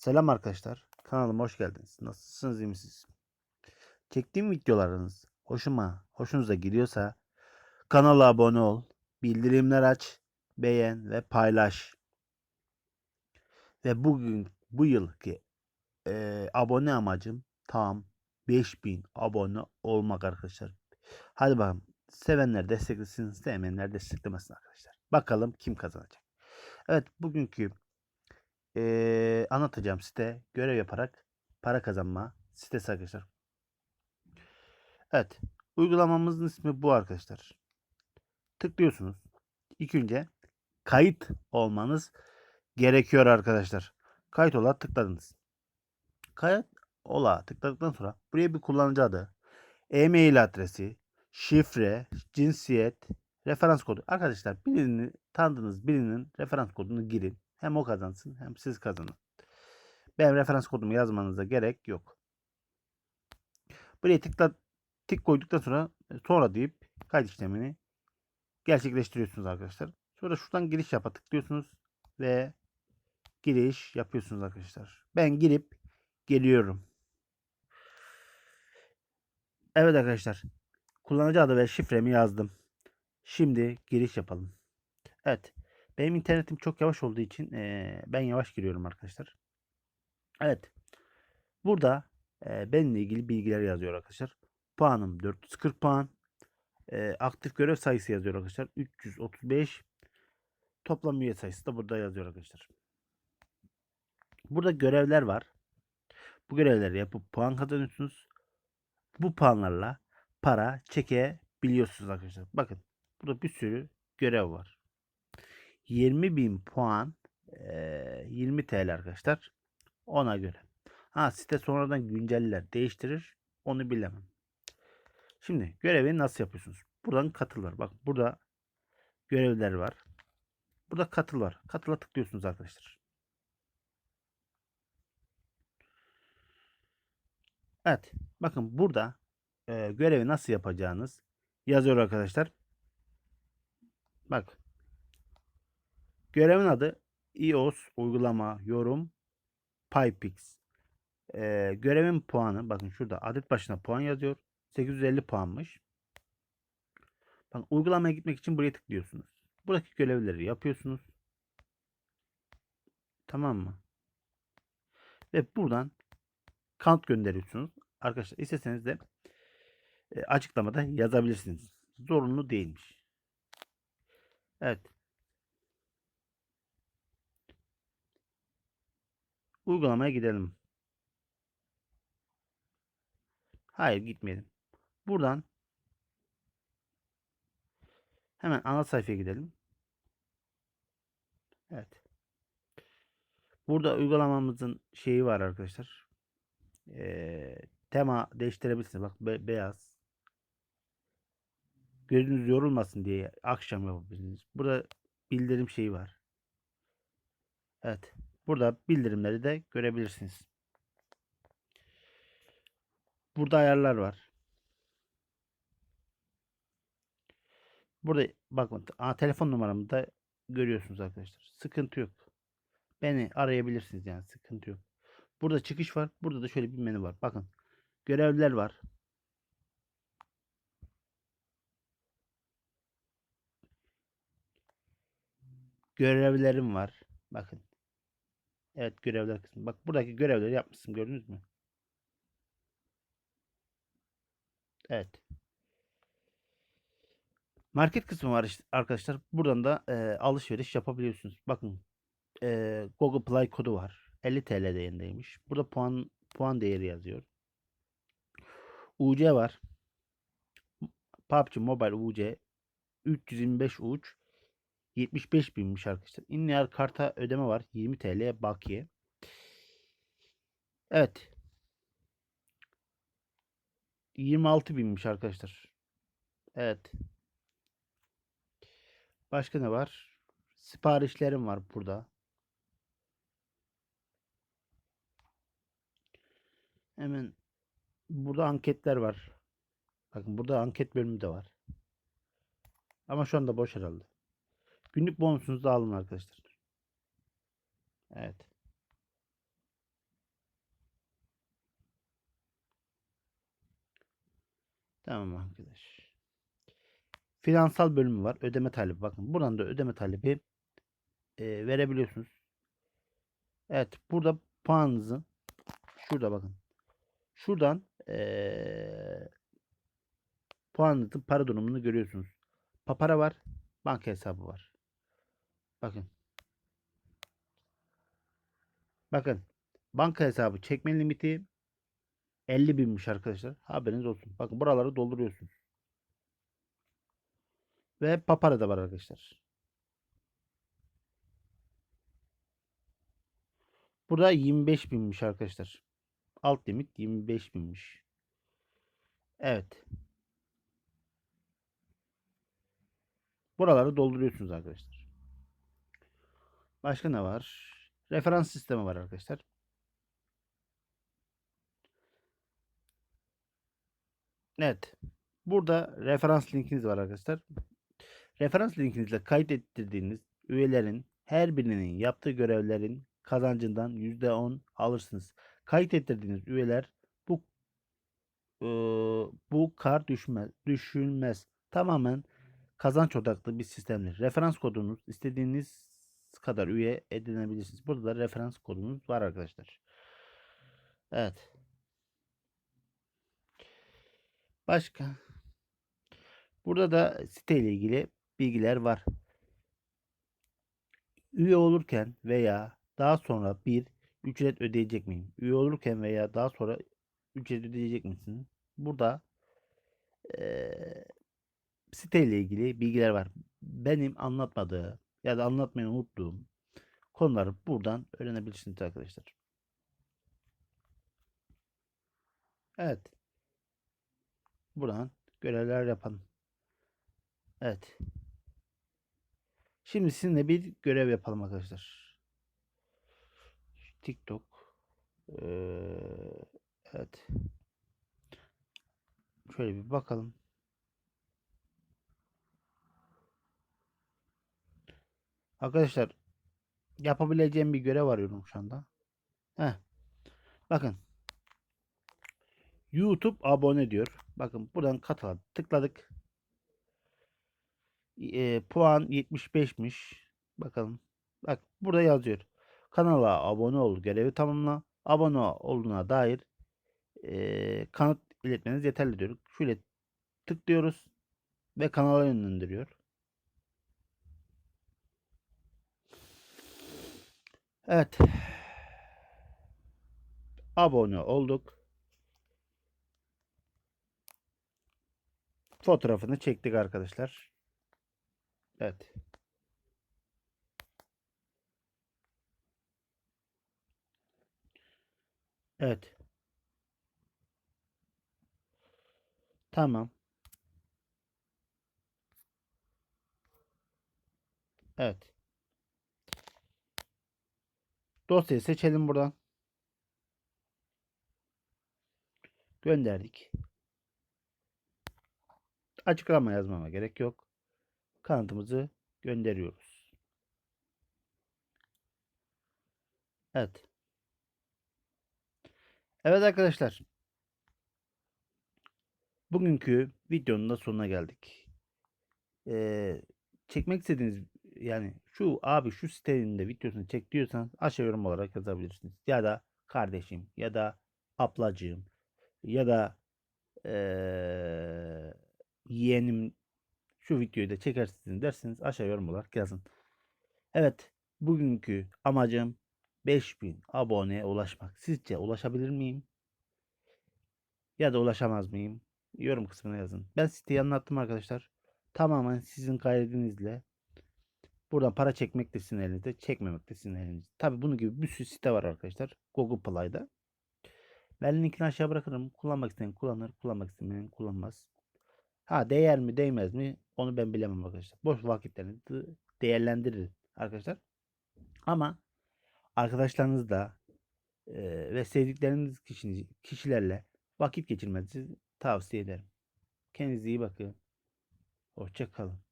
Selam arkadaşlar. Kanalıma hoş geldiniz. Nasılsınız, iyi misiniz? Çektiğim videolarınız hoşuma, hoşunuza gidiyorsa kanala abone ol, bildirimler aç, beğen ve paylaş. Ve bugün bu yılki eee, abone amacım tam 5000 abone olmak arkadaşlar. Hadi bakalım. Sevenler desteklesin, sevmeyenler desteklemesin arkadaşlar. Bakalım kim kazanacak. Evet bugünkü eee, anlatacağım site görev yaparak para kazanma sitesi arkadaşlar. Evet. Uygulamamızın ismi bu arkadaşlar. Tıklıyorsunuz. İlk önce kayıt olmanız gerekiyor arkadaşlar. Kayıt ola tıkladınız. Kayıt ola tıkladıktan sonra buraya bir kullanıcı adı, e-mail adresi, şifre, cinsiyet, referans kodu. Arkadaşlar birini tanıdığınız birinin referans kodunu girin. Hem o kazansın hem siz kazanın. Benim referans kodumu yazmanıza gerek yok. Buraya tıkla tik koyduktan sonra e, sonra deyip kayıt işlemini gerçekleştiriyorsunuz arkadaşlar. Sonra şuradan giriş yapa tıklıyorsunuz ve giriş yapıyorsunuz arkadaşlar. Ben girip geliyorum. Evet arkadaşlar. Kullanıcı adı ve şifremi yazdım. Şimdi giriş yapalım. Evet. Benim internetim çok yavaş olduğu için eee, ben yavaş giriyorum arkadaşlar. Evet. Burada eee, benimle ilgili bilgiler yazıyor arkadaşlar. Puanım 440 puan. Eee, aktif görev sayısı yazıyor arkadaşlar. 335. Toplam üye sayısı da burada yazıyor arkadaşlar. Burada görevler var. Bu görevleri yapıp puan kazanıyorsunuz. Bu puanlarla para çekebiliyorsunuz arkadaşlar. Bakın burada bir sürü görev var. 20.000 puan eee, 20 TL arkadaşlar. Ona göre. Ha site sonradan günceller değiştirir. Onu bilemem. Şimdi görevi nasıl yapıyorsunuz? Buradan katıl var. Bak burada görevler var. Burada katıl var. Katıla tıklıyorsunuz arkadaşlar. Evet. Bakın burada e, görevi nasıl yapacağınız yazıyor arkadaşlar. Bak. Görevin adı iOS uygulama yorum PyPix. E, görevin puanı bakın şurada adet başına puan yazıyor. 850 puanmış. Bakın uygulamaya gitmek için buraya tıklıyorsunuz. Buradaki görevleri yapıyorsunuz. Tamam mı? Ve buradan kanıt gönderiyorsunuz. Arkadaşlar isteseniz de e, açıklamada yazabilirsiniz. Zorunlu değilmiş. Evet. Uygulamaya gidelim. Hayır gitmeyelim. Buradan hemen ana sayfaya gidelim. Evet. Burada uygulamamızın şeyi var arkadaşlar. Ee, tema değiştirebilirsiniz. Bak be- beyaz. Gözünüz yorulmasın diye akşam yapabilirsiniz. Burada bildirim şeyi var. Evet. Burada bildirimleri de görebilirsiniz. Burada ayarlar var. Burada bakın aa, telefon numaramı da görüyorsunuz arkadaşlar. Sıkıntı yok. Beni arayabilirsiniz yani sıkıntı yok. Burada çıkış var. Burada da şöyle bir menü var. Bakın. Görevler var. Görevlerim var. Bakın. Evet görevler kısmı. Bak buradaki görevleri yapmışsın gördünüz mü? Evet. Market kısmı var işte arkadaşlar. Buradan da e, alışveriş yapabiliyorsunuz. Bakın e, Google Play kodu var. 50 TL değerindeymiş. Burada puan puan değeri yazıyor. UC var. PUBG Mobile UC 325 uç 75 binmiş arkadaşlar. İnliar karta ödeme var. 20 TL bakiye. Evet. 26 binmiş arkadaşlar. Evet. Başka ne var? Siparişlerim var burada. Hemen burada anketler var. Bakın burada anket bölümü de var. Ama şu anda boş herhalde. Günlük bonusunuzu da alın arkadaşlar. Evet. Tamam arkadaş. Finansal bölümü var. Ödeme talebi. Bakın buradan da ödeme talebi e, verebiliyorsunuz. Evet. Burada puanınızı şurada bakın. Şuradan e, puanınızın para durumunu görüyorsunuz. Papara var. Banka hesabı var. Bakın. Bakın. Banka hesabı çekme limiti 50 binmiş arkadaşlar. Haberiniz olsun. Bakın buraları dolduruyorsunuz. Ve papara da var arkadaşlar. Burada 25 binmiş arkadaşlar. Alt limit 25 binmiş. Evet. Buraları dolduruyorsunuz arkadaşlar. Başka ne var? Referans sistemi var arkadaşlar. Evet. Burada referans linkiniz var arkadaşlar. Referans linkinizle kayıt ettirdiğiniz üyelerin her birinin yaptığı görevlerin kazancından %10 alırsınız. Kayıt ettirdiğiniz üyeler bu e, bu kar düşmez, düşülmez. Tamamen kazanç odaklı bir sistemdir. Referans kodunuz istediğiniz kadar üye edinebilirsiniz. Burada da referans kodunuz var arkadaşlar. Evet. Başka. Burada da site ile ilgili bilgiler var. Üye olurken veya daha sonra bir ücret ödeyecek miyim? Üye olurken veya daha sonra ücret ödeyecek misin? Burada eee site ile ilgili bilgiler var. Benim anlatmadığı ya da anlatmayı unuttuğum konuları buradan öğrenebilirsiniz arkadaşlar. Evet. Buradan görevler yapalım. Evet. Şimdi sizinle bir görev yapalım arkadaşlar. TikTok. Ee, evet. Şöyle bir bakalım. Arkadaşlar yapabileceğim bir görev arıyorum şu anda. Heh. Bakın. YouTube abone diyor. Bakın buradan katıl tıkladık. E, puan 75'miş. Bakalım. Bak burada yazıyor. Kanala abone ol görevi tamamla. Abone olduğuna dair e, kanıt iletmeniz yeterli diyor. Şöyle tıklıyoruz ve kanala yönlendiriyor. Evet. Abone olduk. Fotoğrafını çektik arkadaşlar. Evet. Evet. Tamam. Evet. Dosyayı seçelim buradan. Gönderdik. Açıklama yazmama gerek yok. Kanıtımızı gönderiyoruz. Evet. Evet arkadaşlar. Bugünkü videonun da sonuna geldik. Ee, çekmek istediğiniz yani şu abi şu sitenin de videosunu çek diyorsan aşağı yorum olarak yazabilirsiniz. Ya da kardeşim ya da ablacığım ya da ee, yeğenim şu videoyu da çekersin derseniz aşağı yorum olarak yazın. Evet bugünkü amacım 5000 aboneye ulaşmak. Sizce ulaşabilir miyim? Ya da ulaşamaz mıyım? Yorum kısmına yazın. Ben siteyi anlattım arkadaşlar. Tamamen sizin gayretinizle buradan para çekmek de sizin elinizde, çekmemek de sizin elinizde. Tabi bunun gibi bir sürü site var arkadaşlar. Google Play'da. Ben linkini aşağı bırakırım. Kullanmak isteyen kullanır, kullanmak istemeyen kullanmaz. Ha değer mi değmez mi onu ben bilemem arkadaşlar. Boş vakitlerinizi değerlendirin arkadaşlar. Ama arkadaşlarınızla e, ve sevdikleriniz kişi, kişilerle vakit geçirmenizi tavsiye ederim. Kendinize iyi bakın. Hoşça kalın.